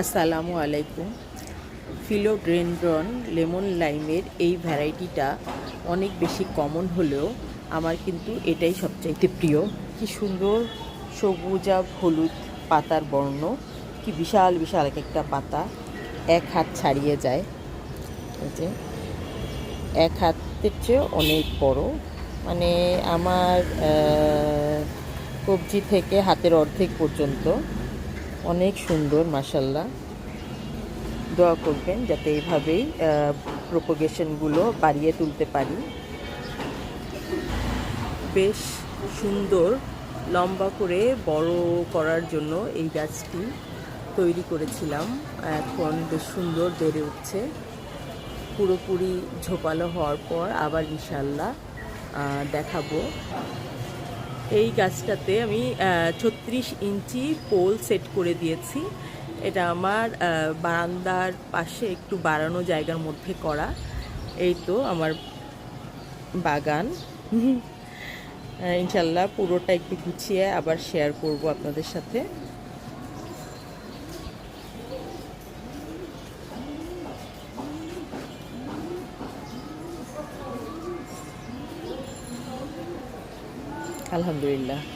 আসসালামু আলাইকুম। ফিলোড্রেন্ড্রন লেমন লাইমের এই ভ্যারাইটিটা অনেক বেশি কমন হলেও আমার কিন্তু এটাই সবচাইতে প্রিয়। কি সুন্দর সবুজা হলুদ পাতার বর্ণ, কি বিশাল বিশাল এক একটা পাতা এক হাত ছাড়িয়ে যায়। যে, এক হাতের চেয়ে অনেক বড়। মানে আমার কবজি থেকে হাতের অর্ধেক পর্যন্ত। অনেক সুন্দর মাসাল্লাহ দোয়া করবেন যাতে এইভাবেই প্রোপোগেশনগুলো বাড়িয়ে তুলতে পারি। বেশ সুন্দর লম্বা করে বড় করার জন্য এই গাছটি তৈরি করেছিলাম। এখন বেশ সুন্দর বেড়ে উঠছে। পুরোপুরি ঝোপালো হওয়ার পর আবার ইনশাল্লাহ দেখাবো। এই গাছটাতে আমি ছত্রিশ ইঞ্চি পোল সেট করে দিয়েছি। এটা আমার বারান্দার পাশে একটু বাড়ানো জায়গার মধ্যে করা। এই তো আমার বাগান। ইনশাল্লাহ পুরোটা একটু গুছিয়ে আবার শেয়ার করব আপনাদের সাথে। আলহামদুলিল্লাহ।